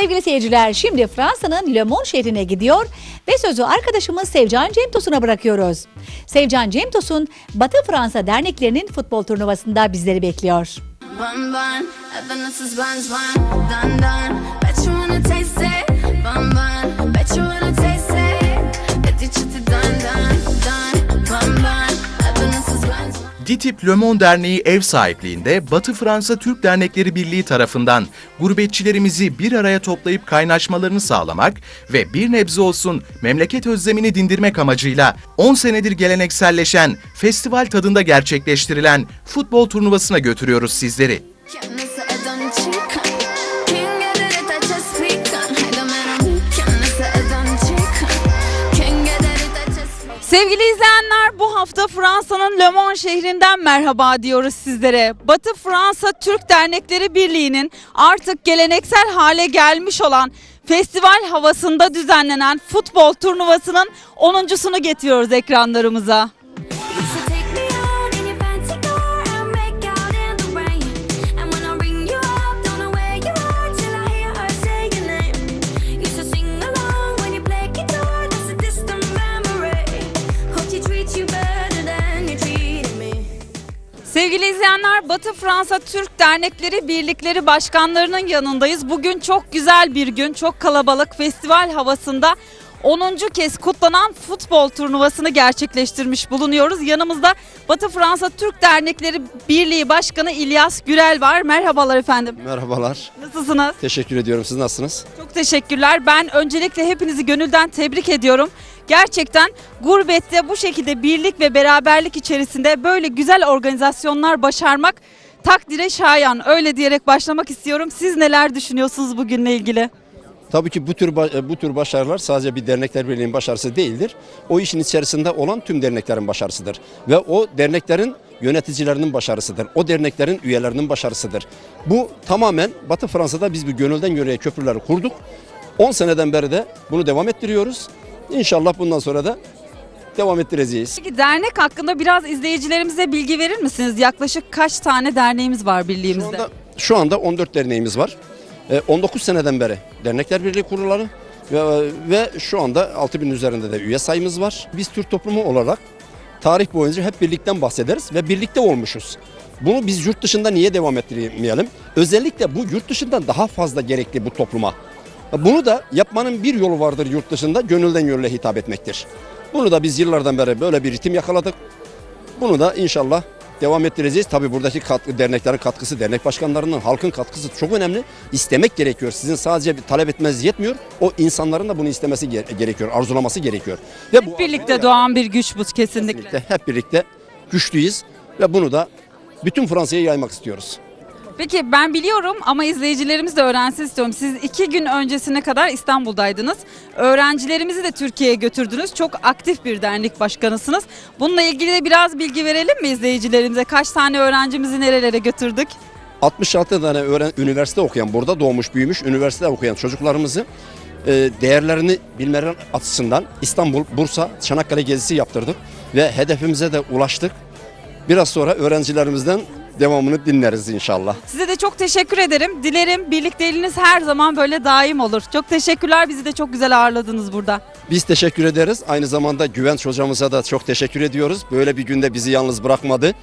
Sevgili seyirciler şimdi Fransa'nın Le Mans şehrine gidiyor ve sözü arkadaşımız Sevcan Cemtos'una bırakıyoruz. Sevcan Cemtos'un Batı Fransa derneklerinin futbol turnuvasında bizleri bekliyor. Bun bun, DİTİB Le Monde Derneği ev sahipliğinde Batı Fransa Türk Dernekleri Birliği tarafından gurbetçilerimizi bir araya toplayıp kaynaşmalarını sağlamak ve bir nebze olsun memleket özlemini dindirmek amacıyla 10 senedir gelenekselleşen, festival tadında gerçekleştirilen futbol turnuvasına götürüyoruz sizleri. Sevgili izleyenler bu hafta Fransa'nın Le Mans şehrinden merhaba diyoruz sizlere. Batı Fransa Türk Dernekleri Birliği'nin artık geleneksel hale gelmiş olan festival havasında düzenlenen futbol turnuvasının 10.sunu getiriyoruz ekranlarımıza. Fransa Türk Dernekleri Birlikleri Başkanlarının yanındayız. Bugün çok güzel bir gün, çok kalabalık festival havasında 10. kez kutlanan futbol turnuvasını gerçekleştirmiş bulunuyoruz. Yanımızda Batı Fransa Türk Dernekleri Birliği Başkanı İlyas Gürel var. Merhabalar efendim. Merhabalar. Nasılsınız? Teşekkür ediyorum. Siz nasılsınız? Çok teşekkürler. Ben öncelikle hepinizi gönülden tebrik ediyorum. Gerçekten gurbette bu şekilde birlik ve beraberlik içerisinde böyle güzel organizasyonlar başarmak takdire şayan. Öyle diyerek başlamak istiyorum. Siz neler düşünüyorsunuz bugünle ilgili? Tabii ki bu tür bu tür başarılar sadece bir dernekler birliğinin başarısı değildir. O işin içerisinde olan tüm derneklerin başarısıdır ve o derneklerin yöneticilerinin başarısıdır. O derneklerin üyelerinin başarısıdır. Bu tamamen Batı Fransa'da biz bir gönülden gönüle köprüleri kurduk. 10 seneden beri de bunu devam ettiriyoruz. İnşallah bundan sonra da devam ettireceğiz. Peki dernek hakkında biraz izleyicilerimize bilgi verir misiniz? Yaklaşık kaç tane derneğimiz var Şu birliğimizde? anda, şu anda 14 derneğimiz var. Ee, 19 seneden beri Dernekler Birliği kuruları ve, ve şu anda 6000 üzerinde de üye sayımız var. Biz Türk toplumu olarak tarih boyunca hep birlikten bahsederiz ve birlikte olmuşuz. Bunu biz yurt dışında niye devam ettirmeyelim? Özellikle bu yurt dışından daha fazla gerekli bu topluma. Bunu da yapmanın bir yolu vardır yurt dışında gönülden gönüle hitap etmektir. Bunu da biz yıllardan beri böyle bir ritim yakaladık. Bunu da inşallah devam ettireceğiz. Tabii buradaki katkı, derneklerin katkısı, dernek başkanlarının, halkın katkısı çok önemli. İstemek gerekiyor. Sizin sadece bir talep etmeniz yetmiyor. O insanların da bunu istemesi ge- gerekiyor, arzulaması gerekiyor. Ve bu Birlikte doğan bir güç bu kesinlikle. birlikte, hep birlikte güçlüyüz ve bunu da bütün Fransa'ya yaymak istiyoruz. Peki ben biliyorum ama izleyicilerimiz de öğrensin istiyorum. Siz iki gün öncesine kadar İstanbul'daydınız. Öğrencilerimizi de Türkiye'ye götürdünüz. Çok aktif bir dernek başkanısınız. Bununla ilgili de biraz bilgi verelim mi izleyicilerimize? Kaç tane öğrencimizi nerelere götürdük? 66 tane öğren, üniversite okuyan, burada doğmuş büyümüş üniversite okuyan çocuklarımızı e, değerlerini bilmeleri açısından İstanbul, Bursa, Çanakkale gezisi yaptırdık ve hedefimize de ulaştık. Biraz sonra öğrencilerimizden devamını dinleriz inşallah. Size de çok teşekkür ederim. Dilerim birlikteliğiniz her zaman böyle daim olur. Çok teşekkürler. Bizi de çok güzel ağırladınız burada. Biz teşekkür ederiz. Aynı zamanda Güvenç hocamıza da çok teşekkür ediyoruz. Böyle bir günde bizi yalnız bırakmadı.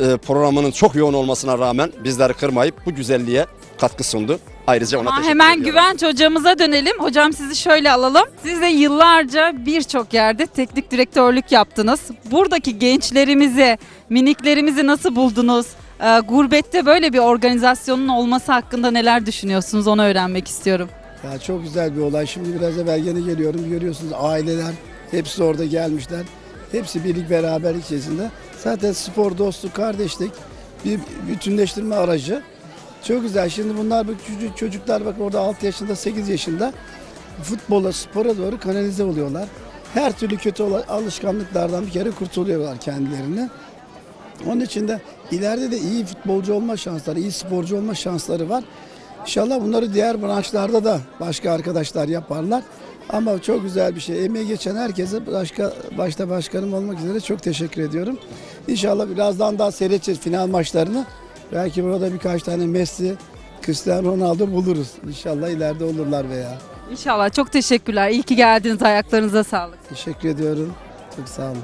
E, programının çok yoğun olmasına rağmen bizleri kırmayıp bu güzelliğe katkı sundu. Ayrıca ona Ama teşekkür hemen ediyorum. Güvenç hocamıza dönelim. Hocam sizi şöyle alalım. Siz de yıllarca birçok yerde teknik direktörlük yaptınız. Buradaki gençlerimizi, miniklerimizi nasıl buldunuz? Ee, gurbette böyle bir organizasyonun olması hakkında neler düşünüyorsunuz onu öğrenmek istiyorum. Ya çok güzel bir olay. Şimdi biraz evvel yeni geliyorum. Görüyorsunuz aileler hepsi orada gelmişler. Hepsi birlik beraberlik içerisinde. Zaten spor, dostluk, kardeşlik bir bütünleştirme aracı. Çok güzel. Şimdi bunlar bu çocuk- çocuklar bak orada 6 yaşında, 8 yaşında futbola, spora doğru kanalize oluyorlar. Her türlü kötü alışkanlıklardan bir kere kurtuluyorlar kendilerini. Onun için de ileride de iyi futbolcu olma şansları, iyi sporcu olma şansları var. İnşallah bunları diğer branşlarda da başka arkadaşlar yaparlar. Ama çok güzel bir şey. Emeği geçen herkese başka başta başkanım olmak üzere çok teşekkür ediyorum. İnşallah birazdan daha seyredeceğiz final maçlarını. Belki burada birkaç tane Messi, Cristiano Ronaldo buluruz. İnşallah ileride olurlar veya. İnşallah çok teşekkürler. İyi ki geldiniz. Ayaklarınıza sağlık. Teşekkür ediyorum. Çok sağ olun.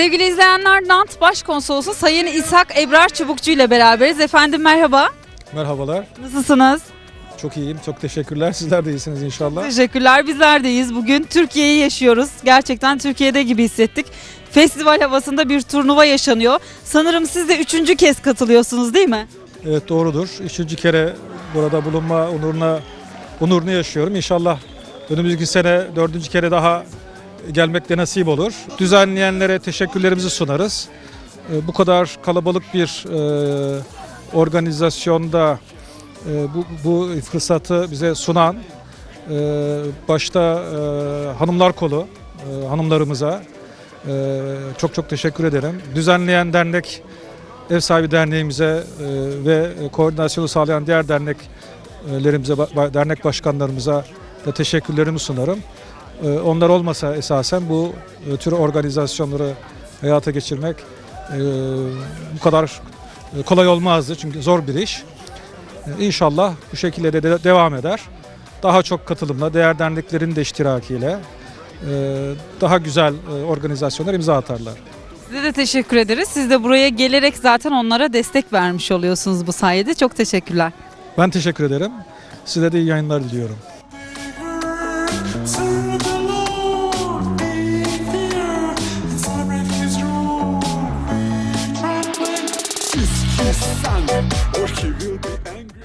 Sevgili izleyenler Nant Başkonsolosu Sayın İshak Ebrar Çubukçu ile beraberiz. Efendim merhaba. Merhabalar. Nasılsınız? Çok iyiyim. Çok teşekkürler. Sizler de iyisiniz inşallah. Teşekkürler. Bizler deyiz. Bugün Türkiye'yi yaşıyoruz. Gerçekten Türkiye'de gibi hissettik. Festival havasında bir turnuva yaşanıyor. Sanırım siz de üçüncü kez katılıyorsunuz değil mi? Evet doğrudur. Üçüncü kere burada bulunma onuruna onurunu yaşıyorum. İnşallah önümüzdeki sene dördüncü kere daha gelmek de nasip olur. Düzenleyenlere teşekkürlerimizi sunarız. Ee, Bu kadar kalabalık bir e, organizasyonda e, bu, bu fırsatı bize sunan e, başta hanımlar kolu hanımlarımıza çok çok teşekkür ederim. Düzenleyen dernek ev sahibi derneğimize ve koordinasyonu sağlayan diğer derneklerimize, dernek başkanlarımıza da teşekkürlerimi sunarım. E, Onlar olmasa esasen bu e, tür organizasyonları hayata geçirmek e, bu kadar e, kolay olmazdı çünkü zor bir iş. İnşallah bu şekilde de de- devam eder. Daha çok katılımla, diğer derneklerin de iştirakiyle daha güzel organizasyonlar imza atarlar. Size de teşekkür ederiz. Siz de buraya gelerek zaten onlara destek vermiş oluyorsunuz bu sayede. Çok teşekkürler. Ben teşekkür ederim. Size de iyi yayınlar diliyorum.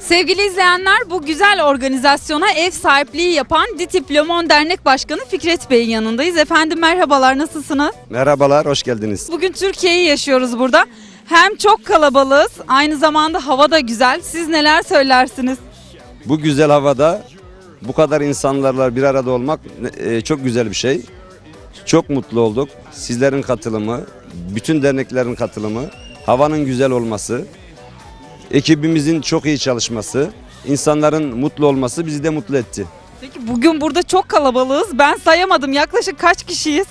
Sevgili izleyenler bu güzel organizasyona ev sahipliği yapan DİTİP Le Monde Dernek Başkanı Fikret Bey'in yanındayız. Efendim merhabalar nasılsınız? Merhabalar, hoş geldiniz. Bugün Türkiye'yi yaşıyoruz burada. Hem çok kalabalığız aynı zamanda hava da güzel. Siz neler söylersiniz? Bu güzel havada bu kadar insanlarla bir arada olmak e, çok güzel bir şey. Çok mutlu olduk. Sizlerin katılımı, bütün derneklerin katılımı, havanın güzel olması, ekibimizin çok iyi çalışması, insanların mutlu olması bizi de mutlu etti. Peki bugün burada çok kalabalığız. Ben sayamadım yaklaşık kaç kişiyiz?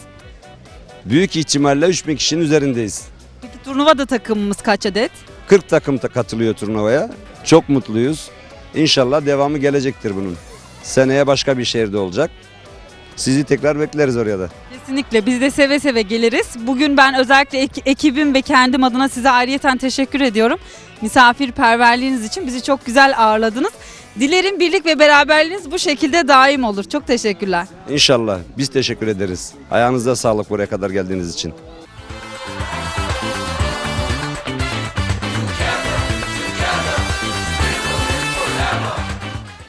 Büyük ihtimalle 3000 kişinin üzerindeyiz. Peki turnuvada takımımız kaç adet? 40 takım da katılıyor turnuvaya. Çok mutluyuz. İnşallah devamı gelecektir bunun. Seneye başka bir şehirde olacak. Sizi tekrar bekleriz oraya da. Kesinlikle biz de seve seve geliriz. Bugün ben özellikle ek- ekibim ve kendim adına size ayrıyeten teşekkür ediyorum. Misafirperverliğiniz için bizi çok güzel ağırladınız. Dilerim birlik ve beraberliğiniz bu şekilde daim olur. Çok teşekkürler. İnşallah. Biz teşekkür ederiz. Ayağınıza sağlık buraya kadar geldiğiniz için.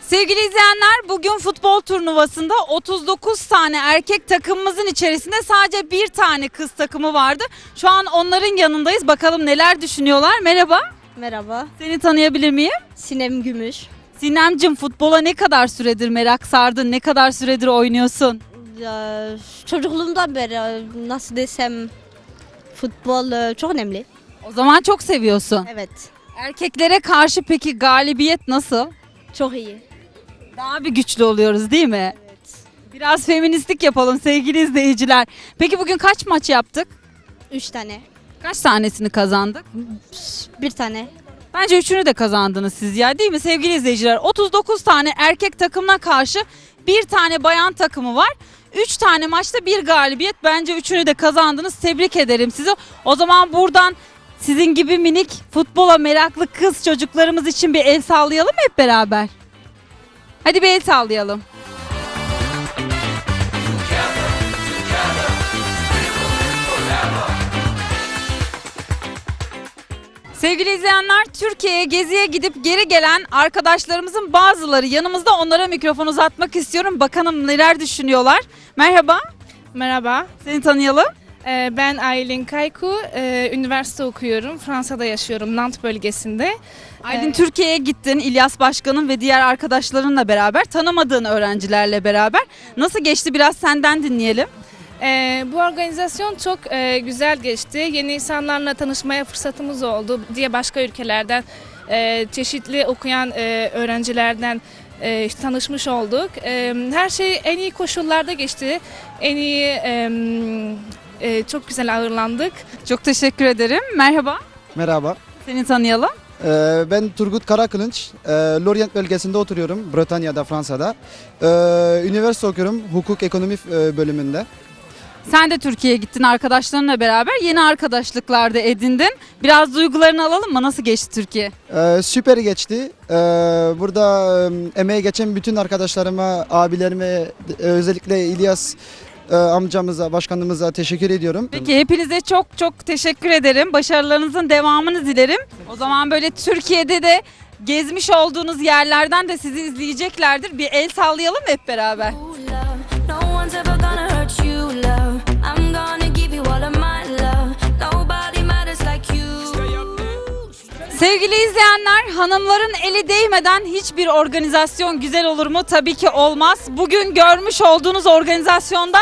Sevgili izleyenler bugün futbol turnuvasında 39 tane erkek takımımızın içerisinde sadece bir tane kız takımı vardı. Şu an onların yanındayız. Bakalım neler düşünüyorlar. Merhaba. Merhaba, Seni tanıyabilir miyim? Sinem Gümüş. Sinemcim futbola ne kadar süredir merak sardın? Ne kadar süredir oynuyorsun? Ya, çocukluğumdan beri nasıl desem futbol e, çok önemli. O zaman çok seviyorsun. Evet, Erkeklere karşı peki galibiyet nasıl? çok iyi. Daha bir güçlü oluyoruz değil mi? Biraz feministlik yapalım sevgili izleyiciler. Peki bugün kaç maç yaptık? Üç tane, Kaç tanesini kazandık? bir tane. Bence üçünü de kazandınız siz ya değil mi sevgili izleyiciler? 39 tane erkek takımına karşı bir tane bayan takımı var. 3 tane maçta bir galibiyet. Bence üçünü de kazandınız. Tebrik ederim sizi. O zaman buradan sizin gibi minik futbola meraklı kız çocuklarımız için bir el sallayalım hep beraber. Hadi bir el sallayalım. Sevgili izleyenler, Türkiye'ye geziye gidip geri gelen arkadaşlarımızın bazıları yanımızda onlara mikrofon uzatmak istiyorum. Bakalım neler düşünüyorlar. Merhaba, Merhaba, seni tanıyalım. Ee, ben Aylin Kayku. Ee, Üniversite okuyorum. Fransa'da yaşıyorum, Nantes bölgesinde. Aydın Ee, Türkiye'ye gittin İlyas Başkan'ın ve diğer arkadaşlarınla beraber, tanımadığın öğrencilerle beraber. Nasıl geçti biraz senden dinleyelim. Ee, bu organizasyon çok e, güzel geçti. Yeni insanlarla tanışmaya fırsatımız oldu. Diye başka ülkelerden, e, çeşitli okuyan e, öğrencilerden e, tanışmış olduk. E, her şey en iyi koşullarda geçti. En iyi e, e, çok güzel ağırlandık. Çok teşekkür ederim. Merhaba. Merhaba. Seni tanıyalım. Ee, Ben Turgut Karakılınç. Ee, Lorient bölgesinde oturuyorum. Britanya'da, Fransa'da. Ee, Üniversite okuyorum. Hukuk ekonomi e, bölümünde. Sen de Türkiye'ye gittin arkadaşlarınla beraber. Yeni arkadaşlıklar da edindin. Biraz duygularını alalım mı? Nasıl geçti Türkiye? Ee, Süper geçti. Ee, Burada e, emeği geçen bütün arkadaşlarıma, abilerime, e, özellikle İlyas e, amcamıza, başkanımıza teşekkür ediyorum. Peki hepinize çok çok teşekkür ederim. Başarılarınızın devamını dilerim. O zaman böyle Türkiye'de de gezmiş olduğunuz yerlerden de sizi izleyeceklerdir. Bir el sallayalım hep beraber. Sevgili izleyenler, hanımların eli değmeden hiçbir organizasyon güzel olur mu? Tabii ki olmaz. Bugün görmüş olduğunuz organizasyonda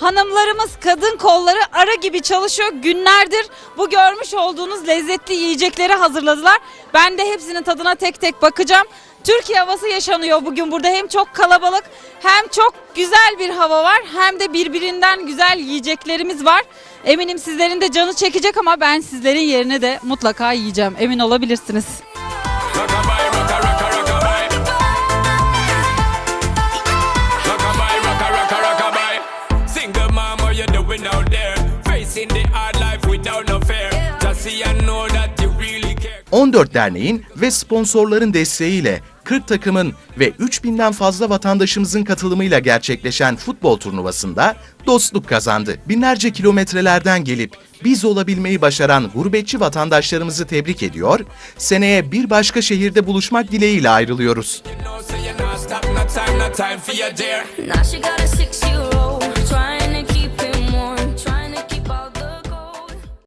hanımlarımız kadın kolları ara gibi çalışıyor. Günlerdir bu görmüş olduğunuz lezzetli yiyecekleri hazırladılar. Ben de hepsinin tadına tek tek bakacağım. Türkiye havası yaşanıyor bugün burada. Hem çok kalabalık hem çok güzel bir hava var hem de birbirinden güzel yiyeceklerimiz var. Eminim sizlerin de canı çekecek ama ben sizlerin yerine de mutlaka yiyeceğim. Emin olabilirsiniz. Rockabye, rocka, rocka, rockabye. Rockabye, rocka, rocka, rockabye. Single mom, what you doing out there? Facing the hard life without no fear. Just see and know that you really care. 14 derneğin ve sponsorların desteğiyle 40 takımın ve 3000'den fazla vatandaşımızın katılımıyla gerçekleşen futbol turnuvasında dostluk kazandı. Binlerce kilometrelerden gelip biz olabilmeyi başaran gurbetçi vatandaşlarımızı tebrik ediyor, seneye bir başka şehirde buluşmak dileğiyle ayrılıyoruz.